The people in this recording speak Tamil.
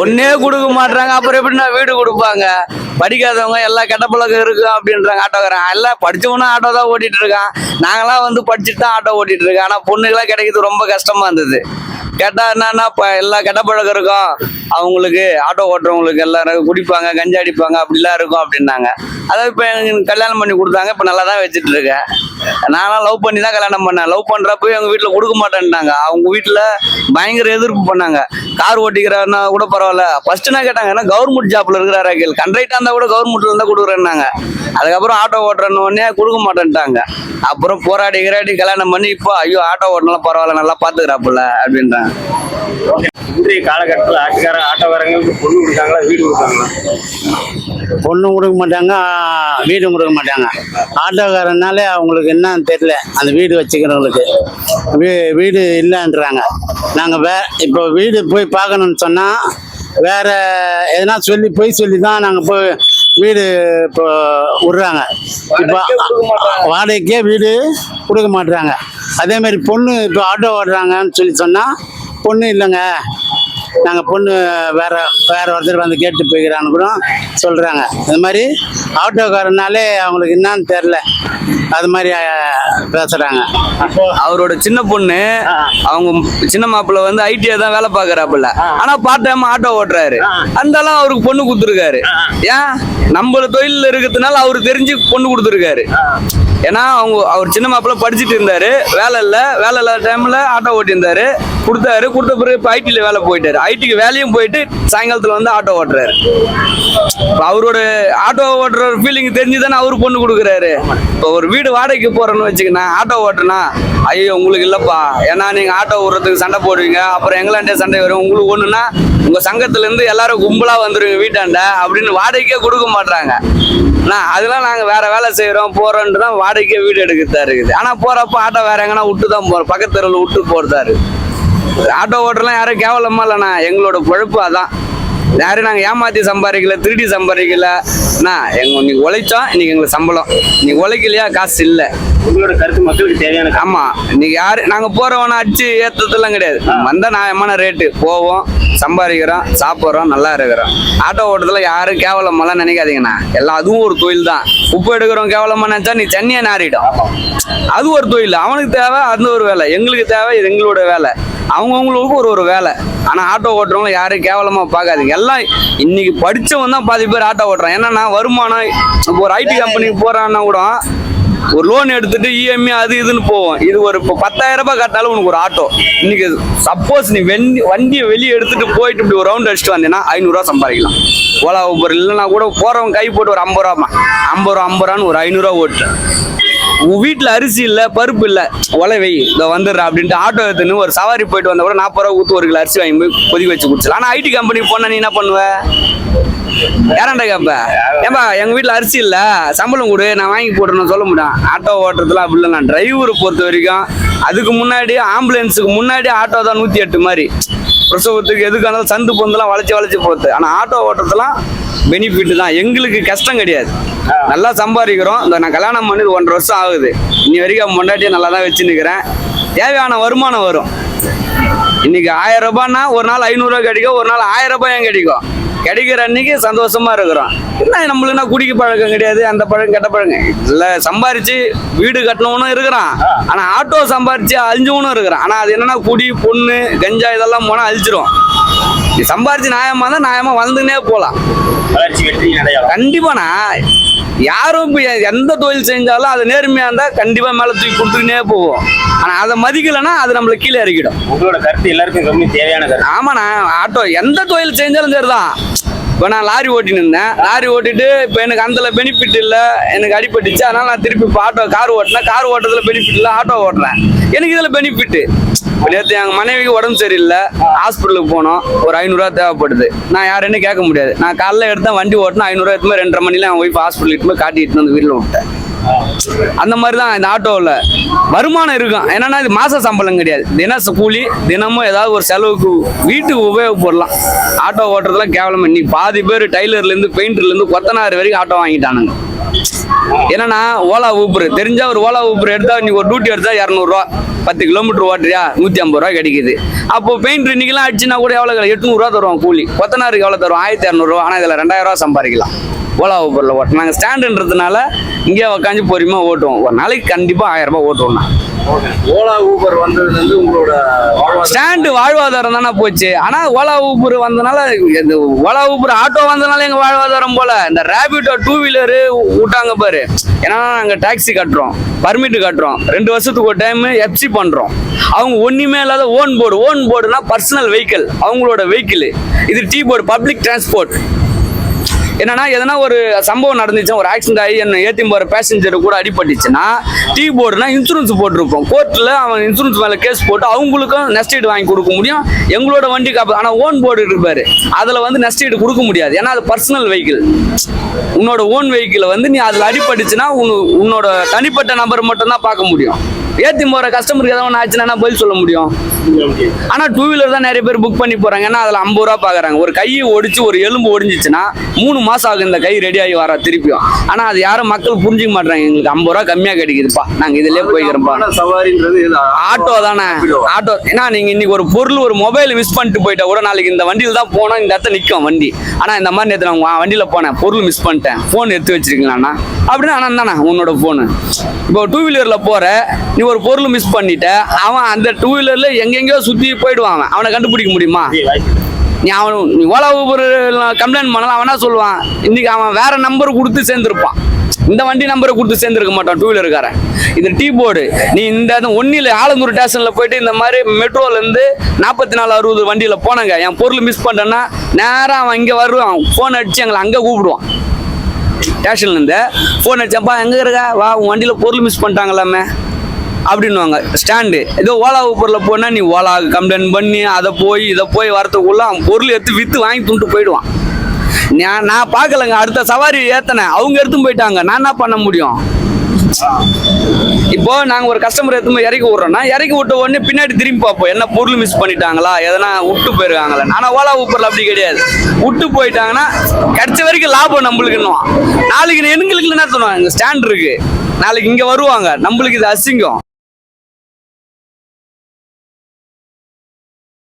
ஒன்னே கொடுக்க மாட்றாங்க அப்புறம் எப்படின்னா வீடு கொடுப்பாங்க? படிக்காதவங்க எல்லாம் கெட்ட பழக்கம் இருக்கு அப்படின்றாங்க ஆட்டோக்காரன். எல்லாம் படிச்சவனும் ஆட்டோ தான் ஓட்டிட்டு இருக்கான். நாங்களாம் வந்து படிச்சுட்டு தான் ஆட்டோ ஓட்டிட்டு இருக்கோம். ஆனா பொண்ணுங்களாம் கிடைக்கிறது ரொம்ப கஷ்டமா இருந்தது. கேட்டால் என்னன்னா இப்போ எல்லா கெட்ட பழக்கம் இருக்கும் அவங்களுக்கு ஆட்டோ ஓட்டுறவங்களுக்கு எல்லாரும் குடிப்பாங்க கஞ்சா அடிப்பாங்க அப்படிலாம் இருக்கும் அப்படின்னாங்க. அதாவது இப்போ எனக்கு கல்யாணம் பண்ணி கொடுத்தாங்க. இப்போ நல்லா தான் வச்சுட்டு இருக்கேன் நானும் லவ் பண்ணி தான் கல்யாணம் பண்ணேன். லவ் பண்ணுறப்போ எங்கள் வீட்டில் கொடுக்க மாட்டேன்ட்டாங்க அவங்க வீட்டில் பயங்கர எதிர்ப்பு பண்ணாங்க. கார் ஓட்டிக்கிறாருன்னா கூட பரவாயில்ல. ஃபர்ஸ்ட் நான் கேட்டாங்க ஏன்னா கவர்மெண்ட் ஜாப்ல இருக்கிறாரா கேள். கண்ட்ரைட்டாக இருந்தால் கூட கவர்மெண்ட்ல இருந்தால் கொடுக்குறேன்னாங்க. அதுக்கப்புறம் ஆட்டோ ஓட்டுறேன்னு கொடுக்க மாட்டேன்ட்டாங்க. அப்புறம் போராடி கிராடி கல்யாணம் பண்ணி இப்போ ஐயோ ஆட்டோ ஓட்டினாலும் பரவாயில்ல நல்லா பார்த்துக்கிறாப்புல அப்படின்றாங்க. இன்றைய காலகட்டத்தில் ஆட்டுக்கார ஆட்டோக்காரங்களுக்கு பொண்ணு கொடுத்தாங்களா வீடு கொடுத்தாங்களா? பொண்ணும் கொடுக்க மாட்டாங்க வீடும் கொடுக்க மாட்டாங்க. ஆட்டோக்காரனாலே அவங்களுக்கு என்னன்னு தெரியல அந்த வீடு வச்சுக்கிறவங்களுக்கு. வீ வீடு இல்லைன்றாங்க. நாங்கள் வே இப்போ வீடு போய் பார்க்கணும்னு சொன்னால் வேற எதனா சொல்லி போய் சொல்லி தான் நாங்கள் போய் வீடு இப்போ விட்றாங்க. இப்போ வாடகைக்கே வீடு கொடுக்க மாட்டுறாங்க அதே மாதிரி பொண்ணு இப்போ ஆட்டோ ஓடுறாங்கன்னு சொல்லி சொன்னால் பொண்ணு இல்லைங்க. நாங்கள் பொண்ணு வேற வேற ஒருத்தர் வந்து கேட்டு போய்க்கிறான்னு கூட சொல்கிறாங்க இந்த மாதிரி ஆட்டோக்காரனாலே அவங்களுக்கு என்னன்னு தெரில அது மாதிரி பேசுகிறாங்க அவரோட சின்ன பொண்ணு அவங்க சின்ன மாப்பிள்ள வந்து ஐடிஐ தான் வேலை பாக்குறாப்புல ஆனா பார்ட் டைம் ஆட்டோ ஓட்டுறாரு. அந்தாலும் அவருக்கு பொண்ணு கொடுத்துருக்காரு. ஏன்? நம்மள தொழில் இருக்கிறதுனால அவருக்கு தெரிஞ்சு பொண்ணு கொடுத்துருக்காரு. ஏன்னா அவங்க அவர் சின்ன மாப்பிள்ள படிச்சுட்டு இருந்தாரு. வேலை இல்லை. வேலை இல்லாத டைம்ல ஆட்டோ ஓட்டியிருந்தாரு. கொடுத்தாரு. கொடுத்த பிறகு இப்போ ஐடியில் வேலை போயிட்டாரு. ஐடிக்கு வேலையும் போயிட்டு சாயங்காலத்தில் வந்து ஆட்டோ ஓட்டுறாரு. இப்போ அவரோட ஆட்டோ ஓட்டுற ஃபீலிங் தெரிஞ்சு தானே அவரு பொண்ணு கொடுக்குறாரு. இப்போ ஒரு வீடு வாடகைக்கு போகிறோன்னு வச்சுக்கண்ணா ஆட்டோ ஓட்டுனா ஐயோ உங்களுக்கு இல்லைப்பா. ஏன்னா நீங்கள் ஆட்டோ ஓடுறதுக்கு சண்டை போடுவீங்க. அப்புறம் எங்களாண்டே சண்டை வரும். உங்களுக்கு ஒன்றுன்னா உங்கள் சங்கத்துலேருந்து எல்லாரும் கும்பலாக வந்துடுவீங்க வீட்டாண்ட அப்படின்னு வாடகைக்கே கொடுக்க மாட்றாங்க. நான் அதெல்லாம் நாங்கள் வேற வேலை செய்கிறோம் போகிறோன்ட்டு தான் வாடகைக்கே வீடு எடுக்கிறதா இருக்குது. ஆனால் போகிறப்ப ஆட்டோ வேற எங்கன்னா விட்டு தான் போகிறோம் பக்கத்து தெருவில் விட்டு போகிறதா இருக்குது. ஆட்டோ ஓட்டலாம் யாரும் கேவலமா இல்லைண்ணா. எங்களோட பொழப்பு அதான். யாரும் நாங்கள் ஏமாத்தி சம்பாதிக்கல திருடி சம்பாதிக்கல. அண்ணா எங்க இன்னைக்கு உழைச்சோம் இன்னைக்கு எங்களுக்கு சம்பளம். இன்னைக்கு உழைக்கலையா? காசு இல்லை. உங்களோட கருத்து மக்களுக்கு தேவையான கருத்து. ஆமா. இன்னைக்கு யாரு நாங்க போறவன அடிச்சு ஏத்ததெல்லாம் கிடையாது. வந்தா நியாயமான ரேட்டு போவோம் சம்பாதிக்கிறோம் சாப்பிட்றோம் நல்லா இருக்கிறோம். ஆட்டோ ஓட்டத்துல யாரும் கேவலமெல்லாம் நினைக்காதீங்கண்ணா. எல்லாம் அதுவும் ஒரு தொழில் தான். உப்பு எடுக்கிறோம் கேவலமா நினைச்சா நீ தண்ணியா நாறிடும். அது ஒரு தொழில். அவனுக்கு தேவை அது ஒரு வேலை. எங்களுக்கு தேவை இது எங்களோட வேலை. அவங்கவுங்களுக்கு ஒரு ஒரு வேலை. ஆனால் ஆட்டோ ஓட்டுறவங்க யாரும் கேவலமாக பார்க்காதீங்க. எல்லாம் இன்னைக்கு படித்தவன் தான் பாதி பேர் ஆட்டோ ஓட்டுறான். என்னன்னா வருமானம் இப்போ ஒரு ஐடி கம்பெனிக்கு போகிறான்னா கூட ஒரு லோன் எடுத்துட்டு இஎம்ஐ அது இதுன்னு போவோம். இது ஒரு இப்போ பத்தாயிரம் ரூபாய் கட்டினாலும் உனக்கு ஒரு ஆட்டோ இன்னைக்கு சப்போஸ் நீ வெண்டி வண்டியை வெளியே எடுத்துட்டு போயிட்டு இப்படி ஒரு ரவுண்ட் அடிச்சுட்டு வந்தீங்கன்னா ஐநூறுரூவா சம்பாதிக்கலாம். ஓலா ஊபர் இல்லைன்னா கூட போகிறவங்க கை போட்டு ஒரு ஐம்பது ரூபாமா ஐம்பது ரூபா ஐம்பது ரூபான்னு ஒரு ஐநூறுரூவா ஓட்டுறேன். வீட்டில் அரிசி இல்லை பருப்பு இல்லை உழவை இதை வந்துடுறா அப்படின்ட்டு ஆட்டோ எடுத்துன்னு ஒரு சவாரி போயிட்டு வந்த கூட நாற்பது ரூபா ஊற்று ஒரு கிலோ அரிசி வாங்கி போய் கொதிக்க வச்சு குடிச்சலாம் ஆனால் ஐடி கம்பெனிக்கு போன நீ என்ன பண்ணுவ? யாராண்டா கேப்ப? ஏன்பா எங்க வீட்டில் அரிசி இல்லை சம்பளம் கொடு நான் வாங்கி போட்டுறேன்னு சொல்ல முடியும் ஆட்டோ ஓட்டுறதுல அப்படி இல்லை நான் டிரைவரை பொறுத்த வரைக்கும் அதுக்கு முன்னாடி ஆம்புலன்ஸுக்கு முன்னாடி ஆட்டோ தான் நூற்றி எட்டு மாதிரி பிரசவத்துக்கு எதுக்கு இருந்தாலும் சந்து பொந்தெல்லாம் வளைச்சி வளைச்சி போகுது. ஆனால் ஆட்டோ ஓட்டுறதுலாம் பெனிஃபிட் தான். எங்களுக்கு கஷ்டம் கிடையாது. நல்லா சம்பாதிக்கிறோம். இந்த நான் கல்யாணம் பண்ணி ஒன்றரை வருஷம் ஆகுது. இன்னி வரைக்கும் முன்னாடியே நல்லா தான் வச்சு நிற்கிறேன் தேவையான வருமானம் வரும். இன்னைக்கு ஆயிரம் ரூபாய்னா ஒரு நாள் ஐநூறுரூவா கிடைக்கும் ஒரு நாள் ஆயிரம் ரூபாயும் கிடைக்கும்? கிடைக்கிற அன்னைக்கு சந்தோஷமா இருக்கிறோம். என்ன நம்மளுக்குனா குடிக்க பழக்கம் கிடையாது அந்த பழக்கம் கெட்ட பழக்கம்? இல்லை சம்பாரிச்சு வீடு கட்டணவனும் இருக்கிறான். ஆனால் ஆட்டோ சம்பாரிச்சு அழிஞ்சவனும் இருக்கிறான். ஆனால் அது என்னன்னா குடி பொண்ணு கஞ்சா இதெல்லாம் போனால் அழிச்சிரும். சம்பாரிச்சு நியாயமா தான் நியாயமா வெற்றி அடையலாம் கண்டிப்பாண்ணா யாரும் இப்போ எந்த தொழில் செஞ்சாலும் அது நேர்மையா இருந்தா கண்டிப்பா மேல தூக்கி கொடுத்துக்கினே போவோம். ஆனா அதை மதிக்கலைன்னா அது நம்மள கீழே இறக்கிடும். உங்களோட கருத்து எல்லாருக்கும் ரொம்ப தேவையான கருத்து. ஆமாண்ணா ஆட்டோ எந்த தொழில் செஞ்சாலும் சரிதான். இப்போ நான் லாரி ஓட்டின்னு இருந்தேன். லாரி ஓட்டிட்டு இப்போ எனக்கு அந்த பெனிஃபிட் இல்லை. எனக்கு அடிபட்டுச்சு. அதனால நான் திருப்பி இப்போ ஆட்டோ கார் ஓட்டினேன் கார் ஓட்டுறதுல பெனிஃபிட் இல்லை ஆட்டோ ஓட்டுறேன். எனக்கு இதில் பெனிஃபிட் நேற்று எங்கள் மனைவிக்கு உடம்பு சரியில்லை. ஹாஸ்பிட்டலுக்கு போனோம். ஒரு ஐநூறுரூவா தேவைப்படுது. நான் யாருன்னு கேட்க முடியாது. நான் காலைல எடுத்தேன் வண்டி ஓட்டினா ஐநூறுரூவா எடுத்து ரெண்டரை மணில என் ஒய்ஃப் ஹாஸ்பிட்டல் இட்டு போய் காட்டிட்டு வந்து வீட்டில் விட்டேன் அந்த மாதிரி தான் இந்த ஆட்டோவில் வருமானம் இருக்கும். என்னன்னா இது மாத சம்பளம் கிடையாது. தின கூலி தினமும் ஏதாவது ஒரு செலவுக்கு வீட்டுக்கு உபயோகப்படலாம். ஆட்டோ ஓட்டுறதுலாம் கேவலம். இன்னைக்கு பாதி பேர் டைலர்லேருந்து பெயிண்டர்லேருந்து கொத்தனார் வரைக்கும் ஆட்டோ வாங்கிட்டானுங்க. என்னன்னா ஓலா ஊப்பர் தெரிஞ்சா ஒரு ஓலா ஊப்பர் எடுத்தா நீ ஒரு டியூட்டி எடுத்தா இரநூறுவா பத்து கிலோமீட்டர் ஓட்டுறியா? நூற்றி ஐம்பது ரூபா கிடைக்குது. அப்போ பெயிண்ட் இன்னைக்கெல்லாம் அடிச்சுனா கூட எவ்வளோ எட்நூறுவா தருவோம் கூலி. கொத்தனாருக்கு எவ்வளோ தருவோம் ஆயிரத்தி இரநூறுவா. ஆனால் இதில் ரெண்டாயிரம் ரூபா சம்பாதிக்கலாம். ஓலா ஊப்பரில் ஓட்ட நாங்கள் ஸ்டாண்டுன்றதுனால இங்கே உக்காந்து பொறுமையாக ஓட்டுவோம். ஒரு நாளைக்கு கண்டிப்பாக ஆயிரம் ரூபாய் ஓட்டுவோம் நான் ஓலா ஊபர் இருந்து உங்களோட ஸ்டாண்டு வாழ்வாதாரம் தானே போச்சு. ஆனா ஓலா ஊபர் வந்தனால இந்த ஓலா ஊபர் ஆட்டோ வந்தனால எங்க வாழ்வாதாரம் போல. இந்த ரேபிட்டோ டூ வீலரு விட்டாங்க பாரு. ஏன்னா நாங்க டாக்ஸி கட்டுறோம். பர்மிட் கட்டுறோம். ரெண்டு வருஷத்துக்கு ஒரு டைம் எஃப்சி பண்றோம். அவங்க ஒண்ணுமே இல்லாத ஓன் போர்டு ஓன் போர்டுனா பர்சனல் வெஹிக்கிள் அவங்களோட வெஹிக்கிள் இது டீ போர்டு பப்ளிக் டிரான்ஸ்போர்ட் என்னன்னா எதனா ஒரு சம்பவம் நடந்துச்சுன்னா ஒரு ஆக்சிடென்ட் ஆகி என்ன ஏற்றி போகிற பேசஞ்சர் கூட அடிபட்டுச்சுன்னா டீ போர்டுனா இன்சூரன்ஸ் போட்டிருப்போம். கோர்ட்டில் அவன் இன்சூரன்ஸ் மேலே கேஸ் போட்டு அவங்களுக்கும் நெஸ்டீடு வாங்கி கொடுக்க முடியும். எங்களோட வண்டி காப்பு ஆனால் ஓன் போர்டு இருப்பாரு. அதில் வந்து நெஸ்டீடு கொடுக்க முடியாது. ஏன்னா அது பர்சனல் வெஹிக்கிள் உன்னோட ஓன் வெஹிக்கிளை வந்து நீ அதில் அடிபட்டுச்சுன்னா உன்னு உன்னோட தனிப்பட்ட நபர் மட்டும்தான் பார்க்க முடியும். ஏற்றி போகிற கஸ்டமருக்கு எதாவது ஒன்று ஆச்சுன்னா பதில் சொல்ல முடியும்? ஆனால் டூ வீலர் தான் நிறைய பேர் புக் பண்ணி போகிறாங்க ஏன்னா அதில் ஐம்பது ரூபா பார்க்குறாங்க ஒரு கையை ஒடிச்சு ஒரு எலும்பு ஒடிஞ்சிச்சுன்னா மூணு மாதம் ஆகும் இந்த கை ரெடி ஆகி வர திருப்பியும். ஆனால் அது யாரும் மக்கள் புரிஞ்சிக்க மாட்டாங்க எங்களுக்கு ஐம்பது ரூபா கம்மியாக கிடைக்குதுப்பா. நாங்கள் இதிலே போய்க்கிறோம்ப்பா. சவாரின்றது ஆட்டோ தானே. ஆட்டோ ஏன்னா நீங்க இன்னைக்கு ஒரு பொருள் ஒரு மொபைல் மிஸ் பண்ணிட்டு போயிட்டா கூட நாளைக்கு இந்த வண்டியில் தான் போனோம் இந்த இடத்துல நிற்கும் வண்டி. ஆனா இந்த மாதிரி நேற்று நான் வண்டியில போனேன். பொருள் மிஸ் பண்ணிட்டேன். ஃபோன் எடுத்து வச்சிருக்கீங்களாண்ணா அப்படின்னா ஆனால் தானே உன்னோட ஃபோனு இப்போ டூ வீலர்ல போற நீ ஒரு பொருள் மிஸ் பண்ணிட்ட அவன் அந்த டூ வீலர்ல எங்கெங்கயோ சுத்தி போயிடுவான் அவன். அவனை கண்டுபிடிக்க முடியுமா? நீ அவன் ஓலா ஊபர் கம்ப்ளைண்ட் பண்ணலாம் அவனா சொல்லுவான்? இன்னைக்கு அவன் வேற நம்பர் கொடுத்து சேர்ந்துருப்பான். இந்த வண்டி நம்பரை கொடுத்து சேர்ந்துருக்க மாட்டான் டூ வீலருக்காரன் இது டீ போர்டு நீ இந்த ஒன்னில் ஆலந்தூர் ஸ்டேஷன்ல போயிட்டு இந்த மாதிரி மெட்ரோல இருந்து நாற்பத்தி நாலு அறுபது வண்டியில போனாங்க. என் பொருள் மிஸ் பண்ணிட்டேன்னா நேரா அவன் இங்க வருவான். ஃபோன் அடிச்சு எங்களை அங்க கூப்பிடுவான். ஸ்டேஷன்ல இருந்து ஃபோன் அடிச்சப்பா எங்க இருக்க? வா உன் வண்டியில பொருள் மிஸ் பண்ணிட்டாங்களாமே. அப்படின்னுவாங்க. ஸ்டாண்டு. ஏதோ ஓலா ஊப்பரில் போனால் நீ ஓலா கம்ப்ளைண்ட் பண்ணி அதை போய் இதை போய் வரத்துக்குள்ள அவன் பொருள் எடுத்து விற்று வாங்கி துண்டு போயிடுவான். நான் நான் பார்க்கலங்க. அடுத்த சவாரி ஏற்றினேன் அவங்க எடுத்து போயிட்டாங்க. நான் என்ன பண்ண முடியும்? இப்போ நாங்கள் ஒரு கஸ்டமர் எடுத்து இறக்கி விட்றோம்னா இறக்கி விட்ட உடனே பின்னாடி திரும்பி பார்ப்போம். என்ன பொருள் மிஸ் பண்ணிட்டாங்களா? எதனா விட்டு போயிருக்காங்களா? நான் ஓலா ஊப்பரில் அப்படி கிடையாது. விட்டு போயிட்டாங்கன்னா கிடைச்ச வரைக்கும் லாபம் நம்மளுக்கு இன்னும் நாளைக்கு எங்களுக்கு என்ன தருவாங்க ஸ்டாண்ட் இருக்கு. நாளைக்கு இங்கே வருவாங்க. நம்மளுக்கு இது அசிங்கம்.